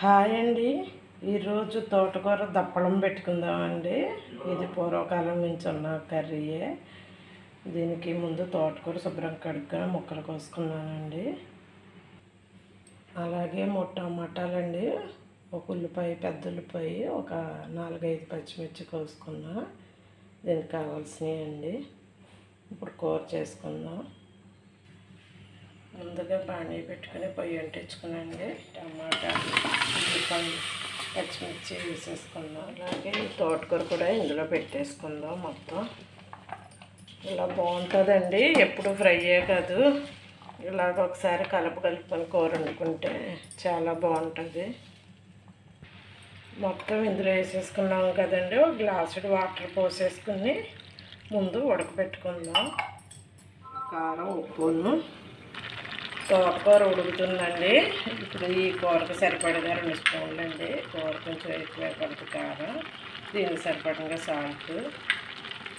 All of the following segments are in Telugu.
హాయ్ అండి. ఈరోజు తోటకూర దప్పడం పెట్టుకుందామండి. ఇది పూర్వకాలం నుంచి ఉన్న కర్రీయే. దీనికి ముందు తోటకూర శుభ్రం కడుక్కొని ముక్కలు కోసుకున్నానండి. అలాగే మూడు టమాటాలండి. ఒక ఉల్లిపాయ పెద్ద ఉల్లిపాయ ఒక నాలుగైదు పచ్చిమిర్చి కోసుకున్నా. దీనికి కావాల్సినవి అండి ఇప్పుడు కూర చేసుకుందాం. ముందుగా బాణీ పెట్టుకుని పొయ్యి అంటించుకునండి. టమాటా ఉల్లిపాయలు పచ్చిమిర్చి వేసేసుకుందాం. అలాగే తోటకూర కూడా ఇందులో పెట్టేసుకుందాం మొత్తం. ఇలా బాగుంటుందండి. ఎప్పుడు ఫ్రైయే కాదు. ఇలాగ ఒకసారి కలుపు కలుపుకొని కూర వండుకుంటే చాలా బాగుంటుంది. మొత్తం ఇందులో వేసేసుకున్నాం కదండి. ఒక గ్లాసుడు వాటర్ పోసేసుకుని ముందు ఉడకబెట్టుకుందాం కారం ఉప్పును తోటకూర ఉడుకుతుందండి. ఇప్పుడు ఈ కూరకు సరిపడగా రెండు స్పూన్లు అండి. కూర కొంచెం ఎక్కువ పడుతుంది కారం దీనికి సరిపడంగా సాల్ట్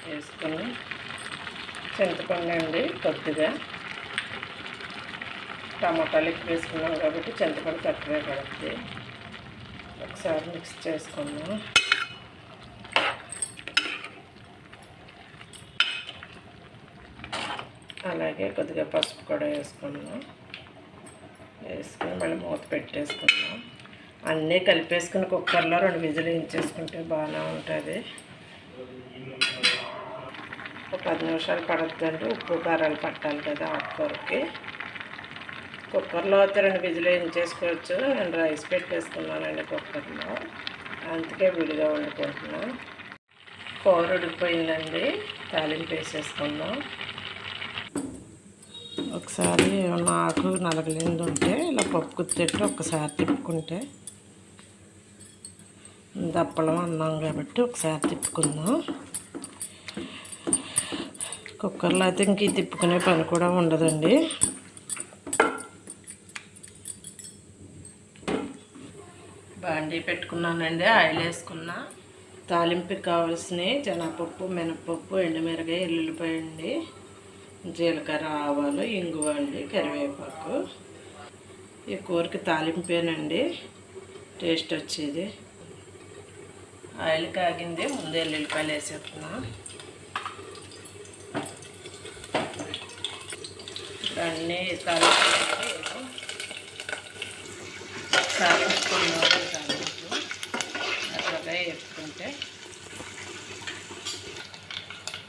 వేసుకుని చింతపండు అండి కొద్దిగా. టమాటాలు ఎక్కువ వేసుకున్నాం కాబట్టి చింతపండు తక్కువే పడుతుంది ఒకసారి మిక్స్ చేసుకుందాం. అలాగే కొద్దిగా పసుపు కూడా వేసుకున్నాం. వేసుకుని మళ్ళీ మూత పెట్టేసుకున్నాం. అన్నీ కలిపేసుకుని కుక్కర్లో రెండు విజులు ఇంచేసుకుంటే బాగానే ఉంటుంది. ఒక పది నిమిషాలు పడుతుందంటే ఉప్పు కారాలు పట్టాలి కదా ఆకుకూరకి. కుక్కర్లో అయితే రెండు విజులు ఇంచేసుకోవచ్చు నేను రైస్ పెట్టేసుకున్నానండి కుక్కర్లో. అందుకే విడిగా వండుకుంటున్నాను కూర ఉడికిపోయిందండి. తాలింపు వేసేసుకుందాం ఒకసారి ఏమన్నా ఆకు నలగలేదు ఉంటే ఇలా పప్పు కుత్తెట్టు ఒకసారి తిప్పుకుంటే దప్పలం అన్నాం కాబట్టి ఒకసారి తిప్పుకుందాం. కుక్కర్లో అయితే ఇంక తిప్పుకునే పని కూడా ఉండదండి. బాండీ పెట్టుకున్నానండి ఆయిల్ వేసుకున్నా. తాలింపుకి కావాల్సినవి జనపప్పు మినపప్పు ఎండుమిరగాయ ఎల్లుల్లిపాయ అండి జీలకర్ర ఆవాలు ఇంగువ అండి కరివేపాకు. ఈ కూరకి తాలింపేనండి టేస్ట్ వచ్చేది. ఆయిల్ కాగింది ముందు ఎల్లుల్లిపాయలు వేసేస్తున్నా. అన్నీ తాలింపు తాలింపుకున్నాను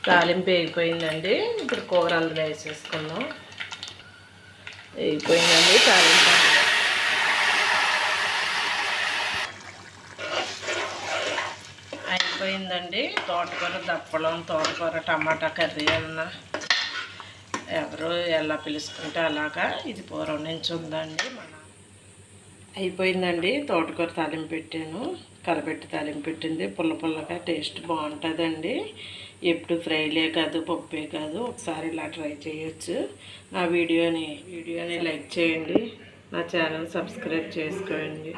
తాలింపు వేగిపోయిందండి ఇప్పుడు కూర అందులో వేసేసుకుందాం వేగిపోయిందండి తాలింపు. అయిపోయిందండి. తోటకూర దప్పలం తోటకూర టమాటా కర్రీ అన్న. ఎవరు ఎలా పిలుచుకుంటే అలాగా ఇది పూర్వం నుంచి ఉందండి. మన అయిపోయిందండి. తోటకూర తాలింపు పెట్టాను. కలపెట్టి తాలింపు పెట్టింది పుల్ల పుల్లగా టేస్ట్ బాగుంటుందండి. ఎప్పుడు ఫ్రైలే కాదు పప్పే కాదు ఒకసారి ఇలా ట్రై చేయొచ్చు. నా వీడియోని వీడియోని లైక్ చేయండి. నా ఛానల్ సబ్స్క్రైబ్ చేసుకోండి.